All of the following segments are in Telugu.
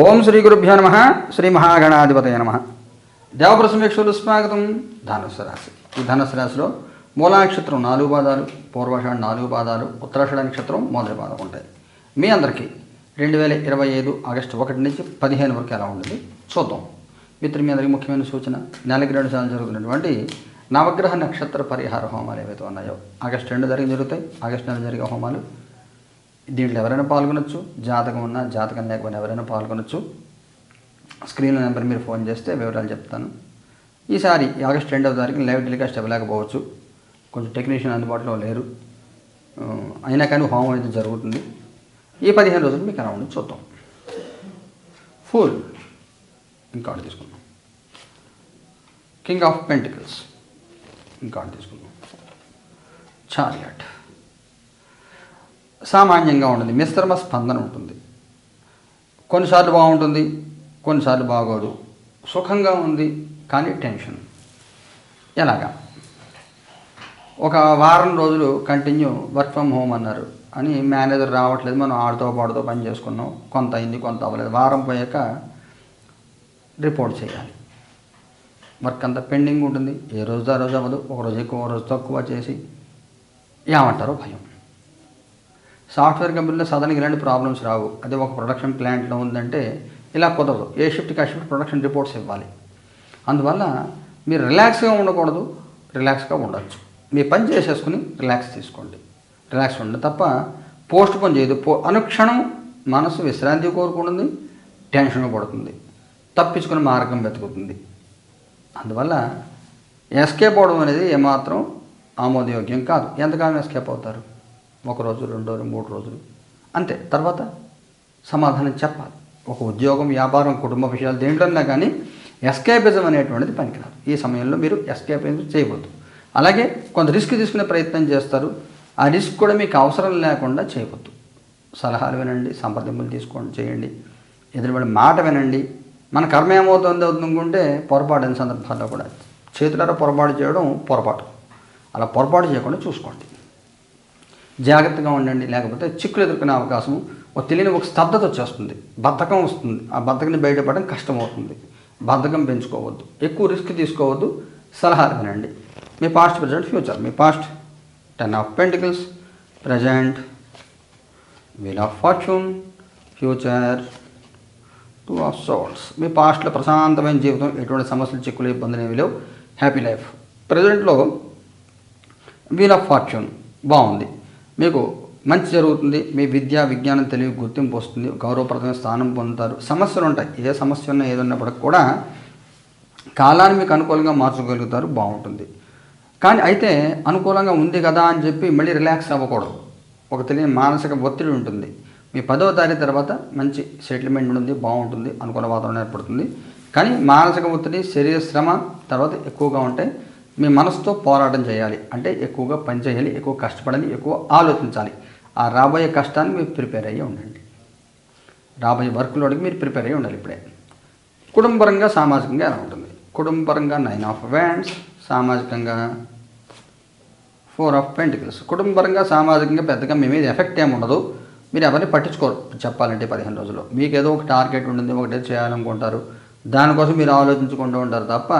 ఓం శ్రీ గురుభ్యో నమ శ్రీ మహాగణాధిపతయ నమ. దేవప్రసమీక్షలు స్వాగతం. ధనుసు రాశి. ఈ ధనుసు రాశిలో మూలా నక్షత్రం నాలుగు పాదాలు పూర్వాషాఢ నాలుగు పాదాలు ఉత్తరాషాఢ నక్షత్రం మొదటి పాదం ఉంటాయి. మీ అందరికీ రెండు వేల ఇరవై ఐదు ఆగస్టు ఒకటి నుంచి పదిహేను వరకు ఎలా ఉంటుంది చూద్దాం. మిత్రులు మీ అందరికీ ముఖ్యమైన సూచన నెలకి రెండు సార్లు జరుగుతున్నటువంటి నవగ్రహ నక్షత్ర పరిహార హోమాలు ఏవైతే ఉన్నాయో ఆగస్టు రెండు జరిగి జరుగుతాయి ఆగస్టు నెల జరిగే హోమాలు దీంట్లో ఎవరైనా పాల్గొనొచ్చు. జాతకం ఉన్నా జాతకం లేకపోయినా ఎవరైనా పాల్గొనొచ్చు. స్క్రీన్ నెంబర్ మీరు ఫోన్ చేస్తే వివరాలు చెప్తాను. ఈసారి ఆగస్ట్ రెండవ తారీఖున లైవ్ టెలికాస్ట్ ఇవ్వలేకపోవచ్చు. కొంచెం టెక్నీషియన్ అందుబాటులో లేరు. అయినా కానీ హోమం అయితే జరుగుతుంది. ఈ పదిహేను రోజులు మీకు అరౌండ్ చూద్దాం. ఫుల్. ఇంకా తీసుకుందాం. King of pentacles. ఇంకా తీసుకుందాం. చారియట్ సామాన్యంగా ఉంటుంది. మిశ్రమ స్పందన ఉంటుంది. కొన్నిసార్లు బాగుంటుంది కొన్నిసార్లు బాగోదు. సుఖంగా ఉంది కానీ టెన్షన్. ఎలాగా? ఒక వారం రోజులు కంటిన్యూ వర్క్ ఫ్రమ్ హోమ్ అన్నారు అని మేనేజర్ రావట్లేదు. మనం ఆడుతో పాడుతో పని చేసుకున్నాం. కొంత అయింది కొంత అవ్వలేదు. వారం పోయాక రిపోర్ట్ చేయాలి. వర్క్ అంతా పెండింగ్ ఉంటుంది. ఏ రోజు ఆ రోజు అవ్వదు. ఒక రోజు ఎక్కువ ఒక రోజు తక్కువ చేసి ఏమంటారో భయం. సాఫ్ట్వేర్ కంపెనీలో సదన్కి ఇలాంటి ప్రాబ్లమ్స్ రావు. అదే ఒక ప్రొడక్షన్ ప్లాంట్లో ఉందంటే ఇలా కుదరదు. ఏ షిఫ్ట్కి ఆ షిఫ్ట్ ప్రొడక్షన్ రిపోర్ట్స్ ఇవ్వాలి. అందువల్ల మీరు రిలాక్స్గా ఉండకూడదు. రిలాక్స్గా ఉండొచ్చు. మీ పని చేసేసుకుని రిలాక్స్ తీసుకోండి. రిలాక్స్ ఉండండి తప్ప పోస్ట్ పోన్ చేయదు. పో అనుక్షణం మనసు విశ్రాంతి కోరుకుంటుంది టెన్షన్ పడుతుంది. తప్పించుకునే మార్గం వెతుకుతుంది. అందువల్ల ఎస్కేప్ అవడం అనేది ఏమాత్రం ఆమోదయోగ్యం కాదు. ఎంతకాలం ఎస్కేప్ అవుతారు? ఒక రోజు రెండు రోజులు మూడు రోజులు. అంతే. తర్వాత సమాధానం చెప్పాలి. ఒక ఉద్యోగం వ్యాపారం కుటుంబ విషయాలు దేంట్లోనే కానీ ఎస్కేపిజం అనేటువంటిది పనికిరాదు. ఈ సమయంలో మీరు ఎస్కేపిజం చేయవద్దు. అలాగే కొంత రిస్క్ తీసుకునే ప్రయత్నం చేస్తారు. ఆ రిస్క్ కూడా మీకు అవసరం లేకుండా చేయవద్దు. సలహాలు వినండి సంప్రదింపులు తీసుకోండి చేయండి. ఎదురుబడి మాట వినండి. మన కర్మ ఏమవుతుంది అనుకుంటే పొరపాటు అయిన సందర్భాల్లో కూడా చేతులారా పొరపాటు చేయడం పొరపాటు. అలా పొరపాటు చేయకుండా చూసుకోండి. జాగ్రత్తగా ఉండండి లేకపోతే చిక్కులు ఎదుర్కొనే అవకాశం ఒక తెలియని ఒక స్తబ్దత వచ్చేస్తుంది. బద్ధకం వస్తుంది. ఆ బద్ధకాన్ని బయటపడడం కష్టమవుతుంది. బద్ధకం పెంచుకోవద్దు. ఎక్కువ రిస్క్ తీసుకోవద్దు. సలహాలు వినండి. మీ past present future. Me past ten of pentacles. Present wheel of fortune. Future two of swords. మీ పాస్ట్లో ప్రశాంతమైన జీవితం ఎటువంటి సమస్యలు చిక్కులు ఇబ్బందులు ఏమి లేవు. Happy life. ప్రజెంట్లో wheel of fortune. బాగుంది. మీకు మంచి జరుగుతుంది మీ విద్య విజ్ఞానం తెలివి గుర్తింపు వస్తుంది గౌరవప్రదమైన స్థానం పొందుతారు. సమస్యలు ఉంటాయి. ఏ సమస్య ఉన్నా ఏదున్నప్పటికి కూడా కాలాన్ని మీకు అనుకూలంగా మార్చగలుగుతారు బాగుంటుంది. కానీ అయితే అనుకూలంగా ఉంది కదా అని చెప్పి మళ్ళీ రిలాక్స్ అవ్వకూడదు. ఒక తెలియని మానసిక ఒత్తిడి ఉంటుంది. మీ పదవ తారీఖు తర్వాత మంచి సెటిల్మెంట్ ఉంటుంది బాగుంటుంది అనుకూల వాతావరణం ఏర్పడుతుంది. కానీ మానసిక ఒత్తిడి శరీర శ్రమ తర్వాత ఎక్కువగా ఉంటాయి. మీ మనసుతో పోరాటం చేయాలి. అంటే ఎక్కువగా పని చేయాలి ఎక్కువ కష్టపడాలి ఎక్కువ ఆలోచించాలి. ఆ రాబోయే కష్టాన్ని మీరు ప్రిపేర్ అయ్యి ఉండండి. రాబోయే వర్క్లోడికి మీరు ప్రిపేర్ అయ్యి ఉండాలి ఇప్పుడే. కుటుంబపరంగా సామాజికంగా ఎలా ఉంటుంది? కుటుంబపరంగా నైన్ ఆఫ్ వ్యాండ్స్ సామాజికంగా ఫోర్ ఆఫ్ పెంటికల్స్ కుటుంబపరంగా సామాజికంగా పెద్దగా మీ మీద ఎఫెక్ట్ ఏమి ఉండదు. మీరు ఎవరిని పట్టించుకోరు. చెప్పాలంటే పదిహేను రోజుల్లో. మీకు ఏదో ఒక టార్గెట్ ఉంటుంది ఒకటే చేయాలనుకుంటారు. దానికోసం మీరు ఆలోచించుకుంటూ ఉంటారు తప్ప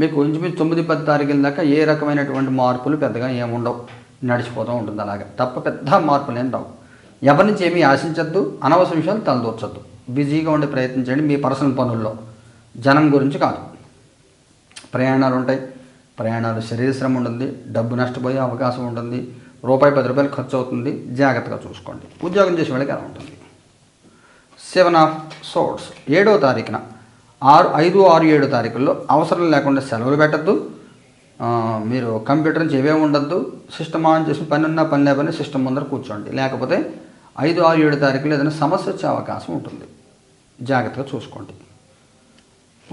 మీకు ఇంచుమించు తొమ్మిది పది తారీఖుల దాకా ఏ రకమైనటువంటి మార్పులు పెద్దగా ఏముండవు. నడిచిపోతూ ఉంటుంది అలాగా. తప్ప పెద్ద మార్పులు ఏం రావు. ఎవరి నుంచి ఏమీ ఆశించద్దు అనవసర విషయాలు తలదూర్చద్దు. బిజీగా ఉండే ప్రయత్నం చేయండి మీ పర్సనల్ పనుల్లో. జనం గురించి కాదు. ప్రయాణాలు ఉంటాయి. ప్రయాణాలు శరీర శ్రమ ఉంటుంది డబ్బు నష్టపోయే అవకాశం ఉంటుంది రూపాయి పది రూపాయలు ఖర్చు అవుతుంది జాగ్రత్తగా చూసుకోండి. ఉద్యోగం చేసే వాళ్ళకి ఎలా ఉంటుంది. సెవెన్ ఆఫ్ సోర్స్ ఏడవ తారీఖున ఆరు ఐదు ఆరు ఏడు తారీఖుల్లో అవసరం లేకుండా సెలవులు పెట్టద్దు. మీరు కంప్యూటర్ నుంచి ఏవే ఉండద్దు. సిస్టమ్ ఆన్ చేసి పని ఉన్నా పని లేకపోయినా సిస్టమ్ ముందర కూర్చోండి. లేకపోతే ఐదు ఆరు ఏడు తారీఖులో ఏదైనా సమస్య వచ్చే అవకాశం ఉంటుంది. జాగ్రత్తగా చూసుకోండి.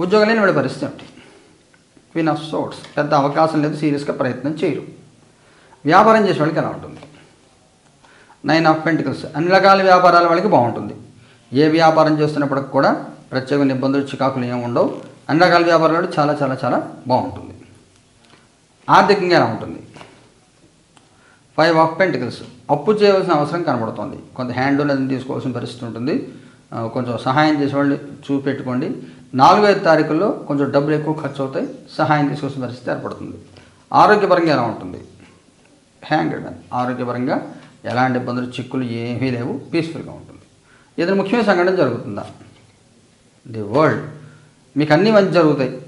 ఉద్యోగం లేని వాడి పరిస్థితి ఏమిటి? క్వీన్ ఆఫ్ సోట్స్ పెద్ద అవకాశం లేదు సీరియస్గా ప్రయత్నం చేయరు. వ్యాపారం చేసే వాళ్ళకి ఎలా ఉంటుంది? నైన్ ఆఫ్ పెంటికల్స్ అన్ని రకాల వ్యాపారాల వాళ్ళకి బాగుంటుంది. ఏ వ్యాపారం చేస్తున్నప్పటికి కూడా ప్రత్యేక ఇబ్బందులు చికాకులు ఏమి ఉండవు. అన్ని రకాల వ్యాపారాలు చాలా చాలా చాలా బాగుంటుంది. ఆర్థికంగా ఎలా ఉంటుంది. ఫైవ్ ఆఫ్ పెంటికల్స్ అప్పు చేయవలసిన అవసరం కనబడుతుంది. కొంత హ్యాండ్ అనేది తీసుకోవాల్సిన పరిస్థితి ఉంటుంది. కొంచెం సహాయం చేసేవాళ్ళు చూపెట్టుకోండి. నాలుగైదు తారీఖుల్లో కొంచెం డబ్బులు ఎక్కువ ఖర్చు అవుతాయి. సహాయం తీసుకోవాల్సిన పరిస్థితి ఏర్పడుతుంది. ఆరోగ్యపరంగా ఎలా ఉంటుంది? హ్యాంగ్ ఆరోగ్యపరంగా ఎలాంటి ఇబ్బందులు చిక్కులు ఏమీ లేవు. పీస్ఫుల్గా ఉంటుంది. ఏదైనా ముఖ్యమైన సంఘటన జరుగుతుందా? The world. మీకు అన్నీ మంచి జరుగుతాయి.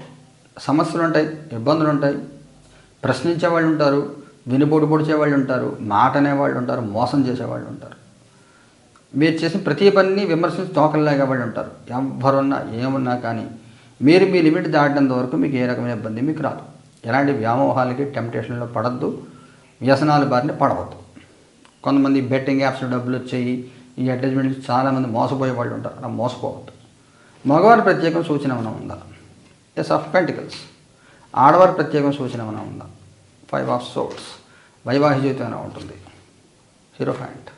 సమస్యలు ఉంటాయి ఇబ్బందులు ఉంటాయి ప్రశ్నించే వాళ్ళు ఉంటారు వినిపోటు పొడిచే వాళ్ళు ఉంటారు మాట అనేవాళ్ళు ఉంటారు మోసం చేసేవాళ్ళు ఉంటారు మీరు చేసిన ప్రతి పనిని విమర్శించి తోకల్లాగే వాళ్ళు ఉంటారు ఎవరున్నా ఏమున్నా కానీ మీరు మీ లిమిట్ దాటినంత వరకు మీకు ఏ రకమైన ఇబ్బంది మీకు రాదు. ఎలాంటి వ్యామోహాలకి టెంప్టేషన్లో పడద్దు. వ్యసనాల బారిన పడవద్దు. కొంతమంది బెట్టింగ్ యాప్స్లో డబ్బులు వచ్చాయి ఈ అడ్వర్టైజ్మెంట్ చాలామంది మోసపోయే వాళ్ళు ఉంటారు అలా మోసపోవద్దు. మగవారి ప్రత్యేకం సూచన ఏమైనా ఉందా? ఎస్ ఆఫ్ పెంటికల్స్ ఆడవారి ప్రత్యేకం సూచన ఏమైనా ఉందా? ఫైవ్ ఆఫ్ సోట్స్ వైవాహిక జీవితం ఎలా ఉంటుంది? హీరో ఫ్యాంట్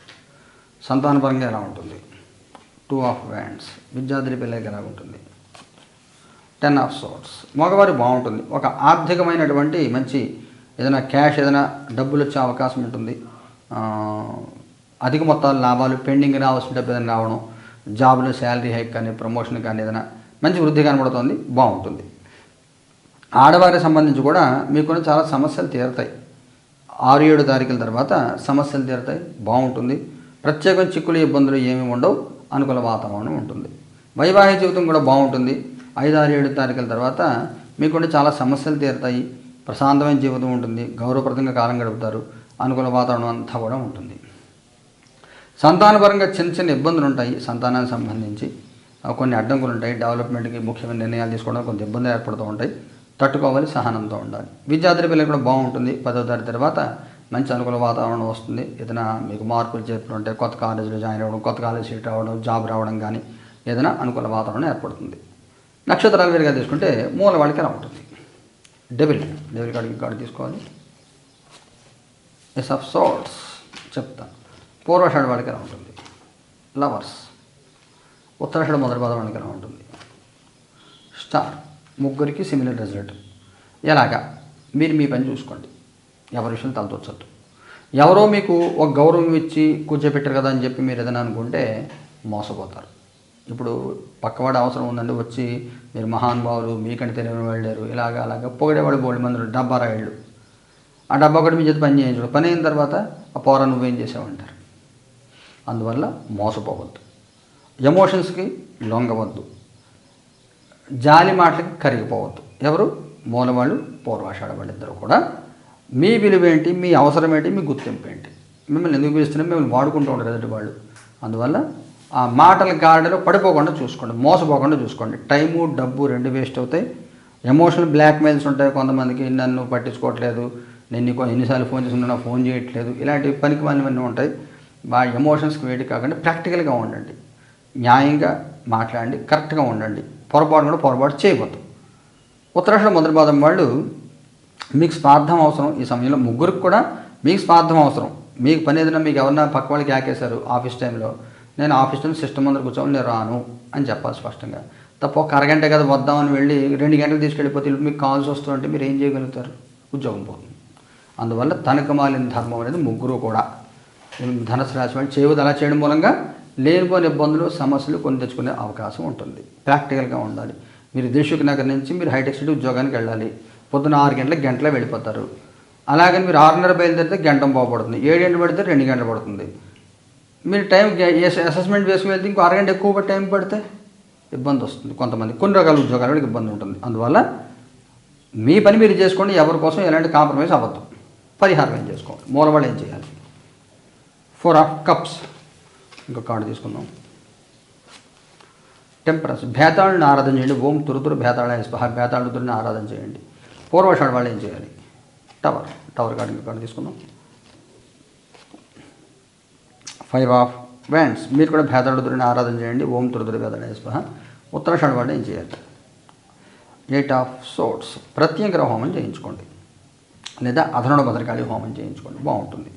సంతానపరంగా ఎలా ఉంటుంది? టూ ఆఫ్ వ్యాండ్స్ విద్యార్థి పిల్లలకి ఎలా ఉంటుంది? టెన్ ఆఫ్ సోట్స్ మగవారి బాగుంటుంది. ఒక ఆర్థికమైనటువంటి మంచి ఏదైనా క్యాష్ ఏదైనా డబ్బులు వచ్చే అవకాశం ఉంటుంది. అధిక మొత్తాల లాభాలు పెండింగ్ రావాల్సిన డబ్బు ఏదైనా రావడం జాబ్లో శాలరీ హైక్ కానీ ప్రమోషన్ కానీ ఏదైనా మంచి వృద్ధి కనబడుతుంది బాగుంటుంది. ఆడవారికి సంబంధించి కూడా మీకు చాలా సమస్యలు తీరుతాయి. ఆరు ఏడు తారీఖుల తర్వాత సమస్యలు తీరుతాయి బాగుంటుంది. ప్రత్యేకం చిక్కులు ఇబ్బందులు ఏమి ఉండవు అనుకూల వాతావరణం ఉంటుంది. వైవాహిక జీవితం కూడా బాగుంటుంది. ఐదు ఆరు ఏడు తారీఖుల తర్వాత మీకు చాలా సమస్యలు తీరుతాయి. ప్రశాంతమైన జీవితం ఉంటుంది. గౌరవప్రదంగా కాలం గడుపుతారు. అనుకూల వాతావరణం అంతా కూడా ఉంటుంది. సంతానపరంగా చిన్న చిన్న ఇబ్బందులు ఉంటాయి సంతానానికి సంబంధించి. కొన్ని అడ్డంకులు ఉంటాయి. డెవలప్మెంట్కి ముఖ్యమైన నిర్ణయాలు తీసుకోవడం కొంత ఇబ్బంది ఏర్పడుతూ ఉంటాయి. తట్టుకోవాలి సహనంతో ఉండాలి. విద్యార్థి పిల్లలు కూడా బాగుంటుంది. పదో తరగతి తర్వాత మంచి అనుకూల వాతావరణం వస్తుంది. ఏదైనా మీకు మార్పులు చేర్పులు ఉంటే కొత్త కాలేజీలో జాయిన్ అవ్వడం కొత్త కాలేజ్ సీట్ రావడం జాబ్ రావడం కానీ ఏదైనా అనుకూల వాతావరణం ఏర్పడుతుంది. నక్షత్రాలు వేరుగా తీసుకుంటే మూల వాళ్ళకి ఎలా ఉంటుంది? డెబిల్ డెబిల్ కార్డు కార్డు తీసుకోవాలి. ఎస్ ఆఫ్ సోర్ట్స్ చెప్తాను. పూర్వాషాఢ వాళ్ళకి ఎలా ఉంటుంది. లవర్స్ ఉత్తరాషాఢ మొదటి పదం వాళ్ళకి ఎలా ఉంటుంది. స్టార్ ముగ్గురికి సిమిలర్ రిజల్ట్ ఎలాగా? మీరు మీ పని చూసుకోండి. ఎవరి విషయం తలతొచ్చద్దు ఎవరో మీకు ఒక గౌరవం ఇచ్చి కూర్చోపెట్టారు కదా అని చెప్పి మీరు ఏదైనా అనుకుంటే మోసపోతారు. ఇప్పుడు పక్కవాడు అవసరం ఉందండి వచ్చి మీరు మహానుభావులు మీకంటే తెలియని వెళ్ళారు ఇలాగ అలాగ పొగిడేవాడు బోడి మందులు డబ్బా రాయళ్ళు ఆ డబ్బా ఒకటి మీ చేతి పని చేయించడు. పని అయిన తర్వాత ఆ పోరా నువ్వేం చేసావంటారు అందువల్ల మోసపోవద్దు. ఎమోషన్స్కి లొంగవద్దు. జాలి మాటలకి కరిగిపోవద్దు. ఎవరు? మూలవాళ్ళు పూర్వాషాఢ వాళ్ళిద్దరూ కూడా. మీ విలువ ఏంటి మీ అవసరం ఏంటి మీ గుర్తింపు ఏంటి మిమ్మల్ని ఎందుకు పిలుస్తున్నా? మిమ్మల్ని వాడుకుంటూ ఉంటారు ఎదుటి వాళ్ళు. అందువల్ల ఆ మాటల గాడిలో పడిపోకుండా చూసుకోండి. మోసపోకుండా చూసుకోండి. టైము డబ్బు రెండు వేస్ట్ అవుతాయి. ఎమోషనల్ బ్లాక్మెయిల్స్ ఉంటాయి కొంతమందికి. నన్ను పట్టించుకోవట్లేదు. నేను నీకు ఎన్నిసార్లు ఫోన్ చేస్తున్నా ఫోన్ చేయట్లేదు. ఇలాంటి పనికి మనవన్నీ ఉంటాయి. బాగా ఎమోషన్స్కి వేడి కాకుండా ప్రాక్టికల్గా ఉండండి. న్యాయంగా మాట్లాడండి కరెక్ట్గా ఉండండి. పొరపాటు కూడా పొరపాటు చేయవద్దు. ఉత్తరాఖండ మొదటి పాదం వాళ్ళు మీకు స్వార్థం అవసరం ఈ సమయంలో. ముగ్గురికి కూడా మీకు స్వార్థం అవసరం. మీకు పని ఏదైనా మీకు ఎవరన్నా పక్క వాళ్ళకి యాకేశారు ఆఫీస్ టైంలో నేను ఆఫీస్ టైం సిస్టమ్ ముందర కూర్చోవాలి నేను రాను అని చెప్పాలి స్పష్టంగా. తప్ప ఒక అరగంట కదా వద్దామని వెళ్ళి రెండు గంటలు తీసుకెళ్ళిపోతే మీకు కాల్స్ వస్తుంటే మీరు ఏం చేయగలుగుతారు? ఉద్యోగం పోతుంది. అందువల్ల తనకు మాలిన ధర్మం అనేది ముగ్గురు కూడా. ధనసు రాశి వాళ్ళు చేయవద్దు. అలా చేయడం మూలంగా లేనిపోని ఇబ్బందులు సమస్యలు కొన్ని తెచ్చుకునే అవకాశం ఉంటుంది. ప్రాక్టికల్గా ఉండాలి. మీరు దేశకు నగర్ నుంచి మీరు హైటెక్ సిటీ ఉద్యోగానికి వెళ్ళాలి. పొద్దున ఆరు గంటలకు గంటలో వెళ్ళిపోతారు. అలాగని మీరు ఆరున్నర బయలుదేరితే గంట బాగుపడుతుంది. ఏడు గంటలు పడితే రెండు గంటలు పడుతుంది. మీరు టైం అసెస్మెంట్ వేసుకుని వెళ్తే ఇంకో అరగంట ఎక్కువ టైం పడితే ఇబ్బంది వస్తుంది. కొంతమంది కొన్ని రకాల ఉద్యోగాల ఇబ్బంది ఉంటుంది. అందువల్ల మీ పని మీరు చేసుకోండి. ఎవరి కోసం ఎలాంటి కాంప్రమైజ్ అవ్వద్దు. పరిహారం ఏం చేసుకోండి మూలవాళ్ళు ఏం చేయాలి? Four of cups. ఇంకో కార్డు తీసుకుందాం. టెంపరస్ భేతాళుని ఆరాధన చేయండి. ఓం తురుతురు భేతాళ స్పహ భేతాళుతుని ఆరాధన చేయండి. పూర్వషాడు వాళ్ళు ఏం చేయాలి? టవర్ టవర్ కార్డు ఇంకో కార్డు తీసుకుందాం. ఫైవ్ ఆఫ్ వ్యాండ్స్ మీరు కూడా భేదాడుదురిని ఆరాధన చేయండి. ఓం తురుదురు భేదాడ స్పహ ఉత్తరాషాఢ వాళ్ళు ఏం చేయాలి? ఎయిట్ ఆఫ్ సోట్స్ ప్రత్యేక హోమం చేయించుకోండి. లేదా అధనుడ భద్రకాళి హోమం చేయించుకోండి. బాగుంటుంది.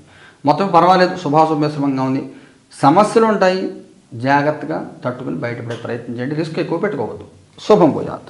మొత్తం పర్వాలేదు శుభాశుభ్యశ్రమంగా ఉంది. సమస్యలు ఉంటాయి జాగ్రత్తగా తట్టుకుని బయటపడే ప్రయత్నం చేయండి. రిస్క్ ఎక్కువ పెట్టుకోవద్దు. శుభం పోయాత్